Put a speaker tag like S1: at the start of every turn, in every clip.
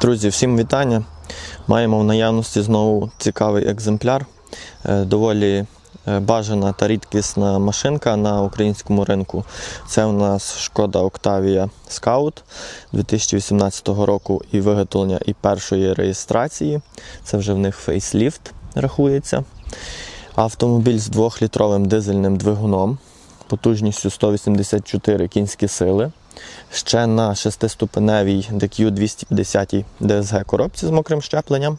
S1: Друзі, всім вітання. Маємо в наявності знову цікавий екземпляр. Е, Доволі е, бажана та рідкісна машинка на українському ринку. Це у нас шкода Octavia Scout 2018 року і виготовлення і першої реєстрації. Це вже в них фейсліфт рахується. Автомобіль з 2-літровим дизельним двигуном, потужністю 184 кінські сили. Ще на шестиступеневій DQ 250 DSG коробці з мокрим щепленням.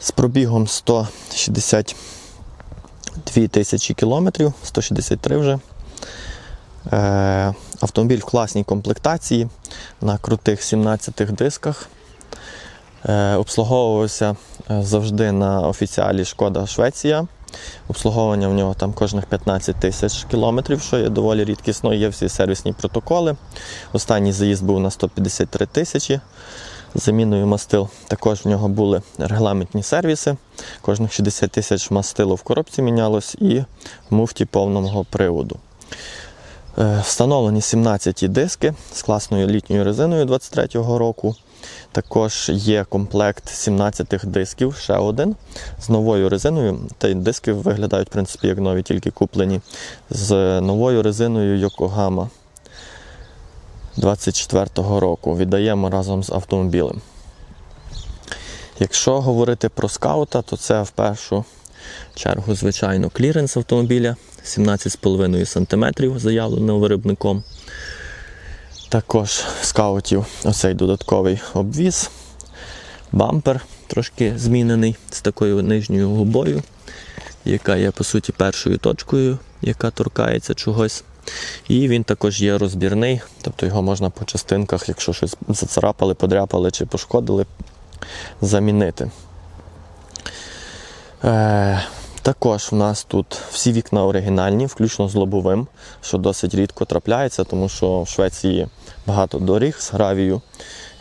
S1: З пробігом 162 тисячі кілометрів, 163 вже. Е, автомобіль в класній комплектації на крутих 17 дисках. Е, обслуговувався е, завжди на офіціалі Шкода Швеція. Обслуговування в нього там кожних 15 тисяч кілометрів, що є доволі рідкісно. Є всі сервісні протоколи. Останній заїзд був на 153 тисячі. Заміною мастил також в нього були регламентні сервіси. Кожних 60 тисяч мастило в коробці мінялось і в муфті повного приводу. Е, Встановлені 17 диски з класною літньою резиною 23-го року. Також є комплект 17 дисків, ще один з новою резиною. Та й диски виглядають, в принципі, як нові, тільки куплені з новою резиною Yokohama 24-го року. Віддаємо разом з автомобілем. Якщо говорити про скаута, то це в першу чергу, звичайно, кліренс автомобіля 17,5 см заявлено виробником. Також скаутів оцей додатковий обвіз, бампер трошки змінений з такою нижньою губою, яка є по суті першою точкою, яка торкається чогось. І він також є розбірний, тобто його можна по частинках, якщо щось зацарапали, подряпали чи пошкодили, замінити. Е, також у нас тут всі вікна оригінальні, включно з лобовим, що досить рідко трапляється, тому що в Швеції багато доріг з гравію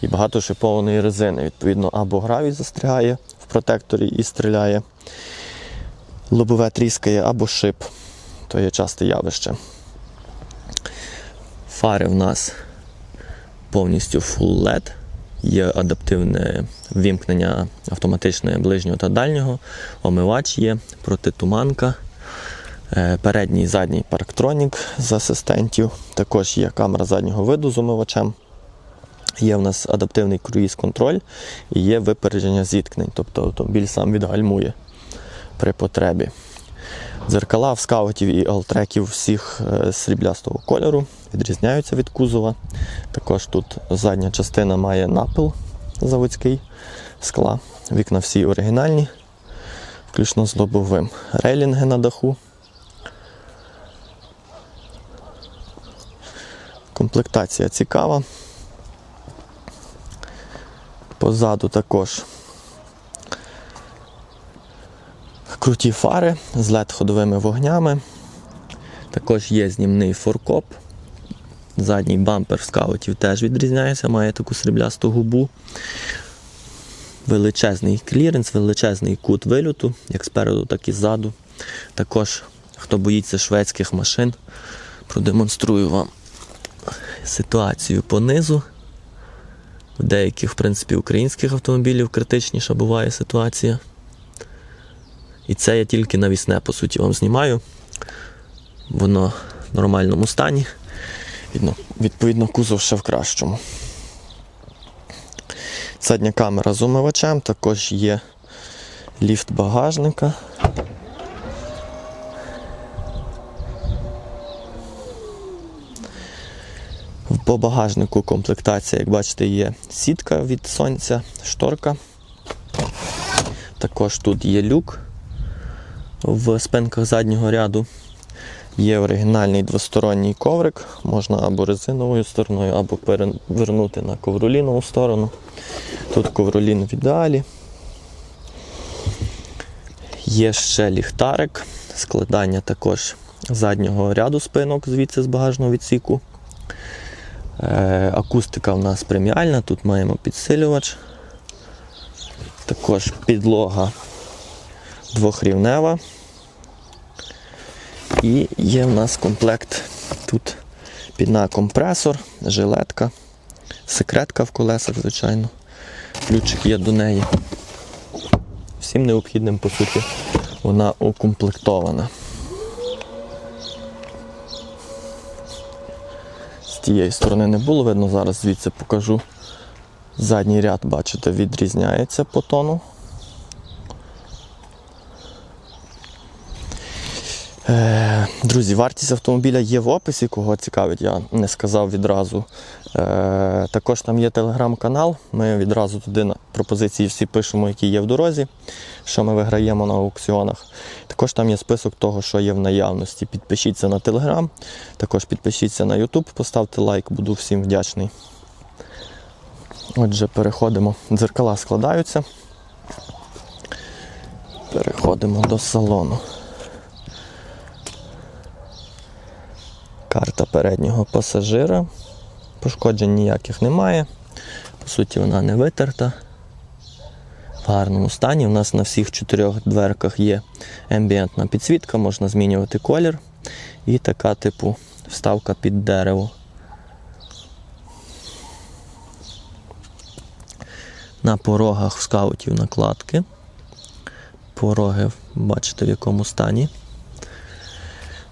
S1: і багато шипованої резини. Відповідно, або гравій застрягає в протекторі і стріляє, лобове тріскає, або шип. То є часте явище. Фари в нас повністю full LED. Є адаптивне вімкнення автоматичне ближнього та дальнього, омивач є, протитуманка, е, передній і задній парктронік з асистентів. Також є камера заднього виду з омивачем. Є в нас адаптивний круїз-контроль і є випередження зіткнень, тобто автомобіль сам відгальмує при потребі. Дзеркала в скаутів і алтреків всіх е, сріблястого кольору відрізняються від кузова. Також тут задня частина має напил заводський скла. Вікна всі оригінальні, включно з лобовим. Рейлінги на даху. Комплектація цікава. Позаду також круті фари з led ходовими вогнями. Також є знімний форкоп. Задній бампер скаутів теж відрізняється, має таку сріблясту губу. Величезний кліренс, величезний кут вильоту, як спереду, так і ззаду. Також, хто боїться шведських машин, продемонструю вам ситуацію понизу. У деяких, в принципі, українських автомобілів критичніша буває ситуація. І це я тільки навісне, по суті, вам знімаю. Воно в нормальному стані. Відно- Відповідно, кузов ще в кращому. Задня камера з умивачем, також є ліфт багажника. По багажнику комплектація, як бачите, є сітка від сонця, шторка. Також тут є люк в спинках заднього ряду. Є оригінальний двосторонній коврик, можна або резиновою стороною, або перевернути на ковролінову сторону. Тут ковролін в ідеалі. Є ще ліхтарик, складання також заднього ряду спинок звідси з багажного відсіку. Е, акустика в нас преміальна, тут маємо підсилювач. Також підлога двохрівнева. І є в нас комплект тут піна компресор, жилетка, секретка в колесах, звичайно. ключик є до неї. Всім необхідним, по суті, вона укомплектована. З тієї сторони не було видно, зараз звідси покажу. Задній ряд, бачите, відрізняється по тону. Е, Друзі, вартість автомобіля є в описі, кого цікавить, я не сказав відразу. Е, Також там є телеграм-канал. Ми відразу туди на пропозиції всі пишемо, які є в дорозі, що ми виграємо на аукціонах. Також там є список того, що є в наявності. Підпишіться на телеграм, також підпишіться на YouTube, поставте лайк, буду всім вдячний. Отже, переходимо. Дзеркала складаються. Переходимо до салону. Карта переднього пасажира. Пошкоджень ніяких немає. По суті, вона не витерта. В гарному стані. У нас на всіх чотирьох дверках є ембієнтна підсвітка, можна змінювати колір. І така, типу, вставка під дерево. На порогах скаутів накладки. Пороги бачите в якому стані.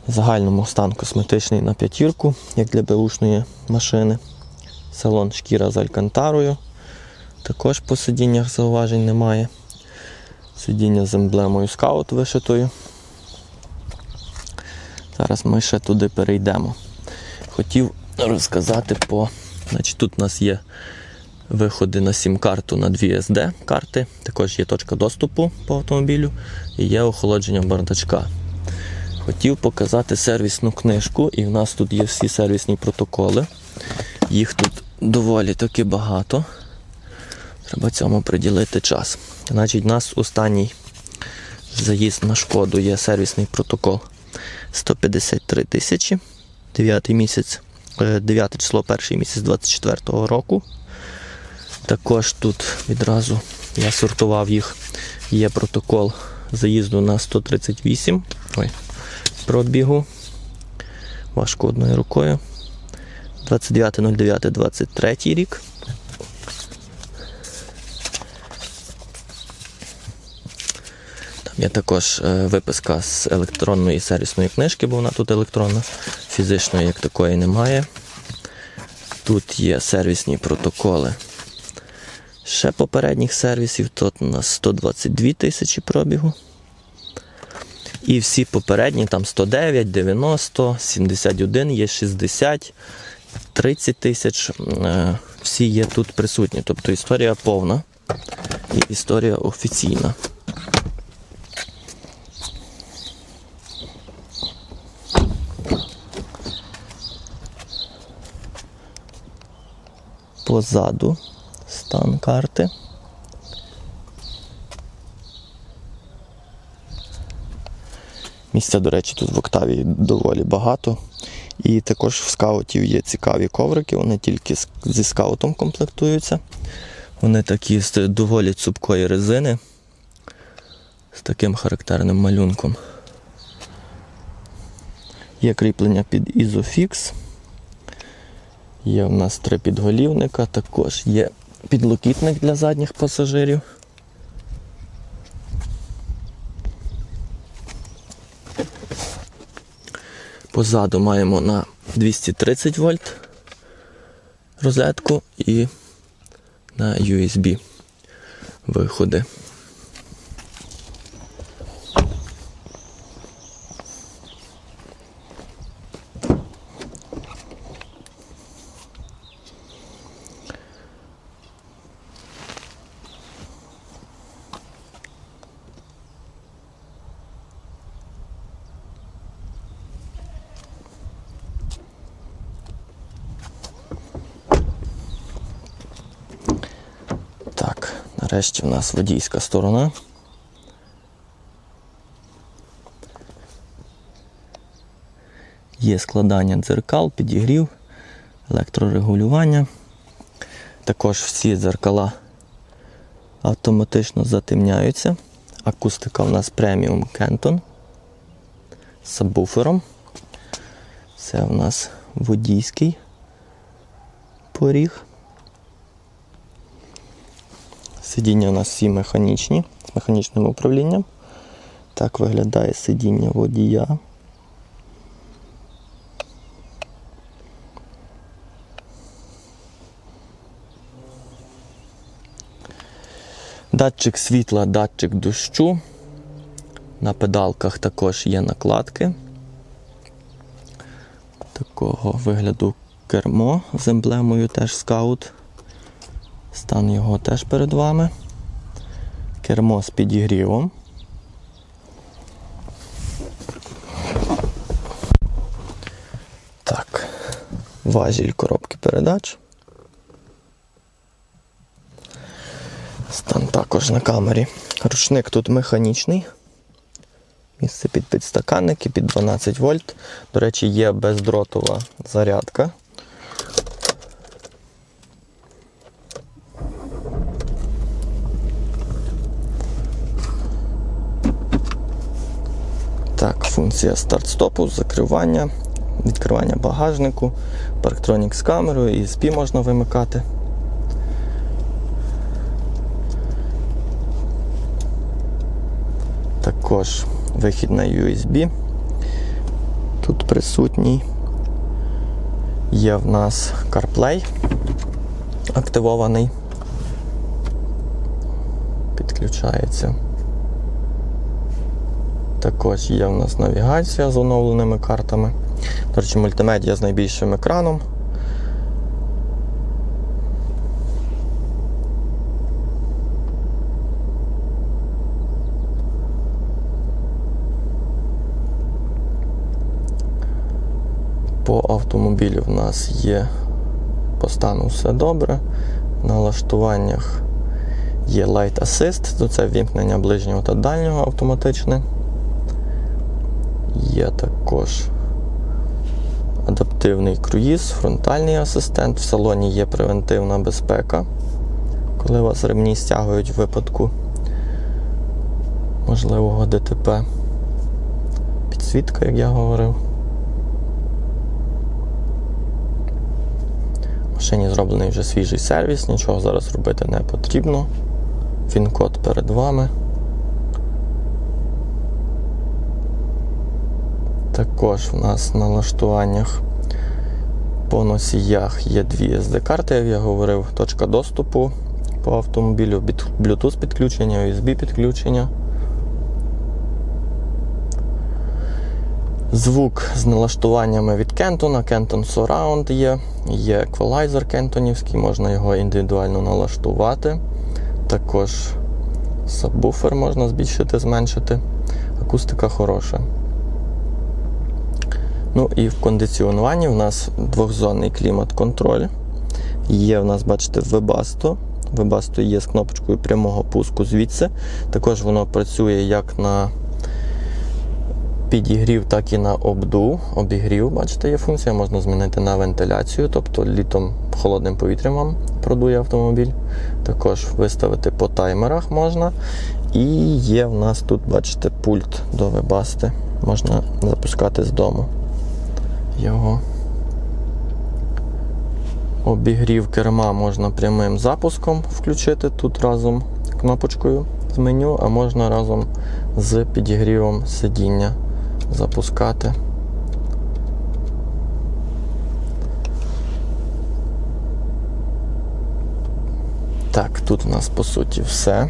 S1: Загальному стан косметичний на п'ятірку, як для беушної машини. Салон шкіра з алькантарою. Також по сидіннях зауважень немає. Сидіння з емблемою скаут вишитою. Зараз ми ще туди перейдемо. Хотів розказати по. Значить, Тут у нас є виходи на сім-карту на 2 SD карти. Також є точка доступу по автомобілю і є охолодження бардачка. Хотів показати сервісну книжку, і в нас тут є всі сервісні протоколи. Їх тут доволі таки багато. Треба цьому приділити час. Значить, у нас останній заїзд на шкоду є сервісний протокол 153 тисячі. 9 місяць, 9 число, перший місяць 24 року. Також тут відразу я сортував їх. Є протокол заїзду на 138. Ой, пробігу. Важко одною рукою. 29.09.23 рік. Там є також е, виписка з електронної сервісної книжки, бо вона тут електронна, фізичної як такої немає. Тут є сервісні протоколи. Ще попередніх сервісів, тут у нас 122 тисячі пробігу. І всі попередні, там 109, 90, 71, є 60, 30 тисяч. е, Всі є тут присутні. Тобто історія повна і історія офіційна. Позаду стан карти. Місця, до речі, тут в Октаві доволі багато. І також в скаутів є цікаві коврики, вони тільки зі скаутом комплектуються. Вони такі з доволі цупкої резини, з таким характерним малюнком. Є кріплення під Isofix. Є в нас три підголівника, також є підлокітник для задніх пасажирів. Позаду маємо на 230 вольт розетку і на USB виходи. Так, нарешті в нас водійська сторона. Є складання дзеркал, підігрів, електрорегулювання. Також всі дзеркала автоматично затемняються. Акустика у нас преміум Кентон з сабвуфером. Це у нас водійський поріг. Сидіння у нас всі механічні, з механічним управлінням. Так виглядає сидіння водія. Датчик світла, датчик дощу. На педалках також є накладки. Такого вигляду кермо з емблемою теж скаут. Стан його теж перед вами. Кермо з підігрівом. Так, важіль коробки передач. Стан також на камері. Ручник тут механічний. Місце під підстаканники під 12 вольт. До речі, є бездротова зарядка. Так, функція старт-стопу, закривання, відкривання багажнику, парктронік з камерою, ESP можна вимикати. Також вихід на USB. Тут присутній. Є в нас CarPlay активований. Підключається. Також є в нас навігація з оновленими картами. До речі, мультимедіа з найбільшим екраном. По автомобілю в нас є по стану все добре. В налаштуваннях є Light Assist, то це вімкнення ближнього та дальнього автоматичне. Є також адаптивний круїз, фронтальний асистент. В салоні є превентивна безпека, коли вас ремні стягують в випадку можливого ДТП. Підсвітка, як я говорив. Машині зроблений вже свіжий сервіс, нічого зараз робити не потрібно. Фін-код перед вами. Також в нас на налаштуваннях по носіях є дві SD-карти, як я говорив, точка доступу по автомобілю, Bluetooth підключення, USB підключення. Звук з налаштуваннями від Кентона, Kenton Surround є, є еквалайзер кентонівський, можна його індивідуально налаштувати. Також сабвуфер можна збільшити, зменшити. Акустика хороша. Ну і в кондиціонуванні в нас двохзонний клімат-контроль. Є в нас, бачите, Webasto. Webasto є з кнопочкою прямого пуску звідси. Також воно працює як на підігрів, так і на обду. Обігрів, бачите, є функція, можна змінити на вентиляцію, тобто літом холодним повітрям вам продує автомобіль. Також виставити по таймерах можна. І є в нас тут, бачите, пульт до Webasto. Можна запускати з дому його. Обігрів керма можна прямим запуском включити тут разом кнопочкою з меню, а можна разом з підігрівом сидіння запускати. Так, тут у нас по суті все.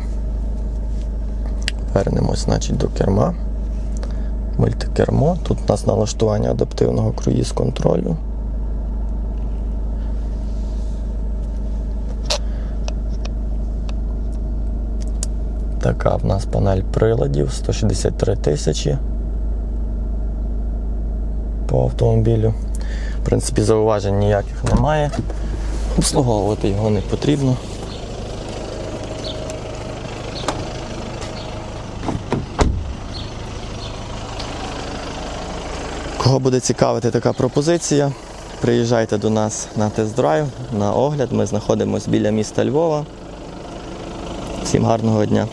S1: Вернемось, значить, до керма. Мультикермо. Тут у нас налаштування адаптивного круїз контролю. Така в нас панель приладів 163 тисячі по автомобілю. В принципі, зауважень ніяких немає. Обслуговувати його не потрібно. Кого буде цікавити така пропозиція, приїжджайте до нас на тест-драйв, на огляд. Ми знаходимося біля міста Львова. Всім гарного дня!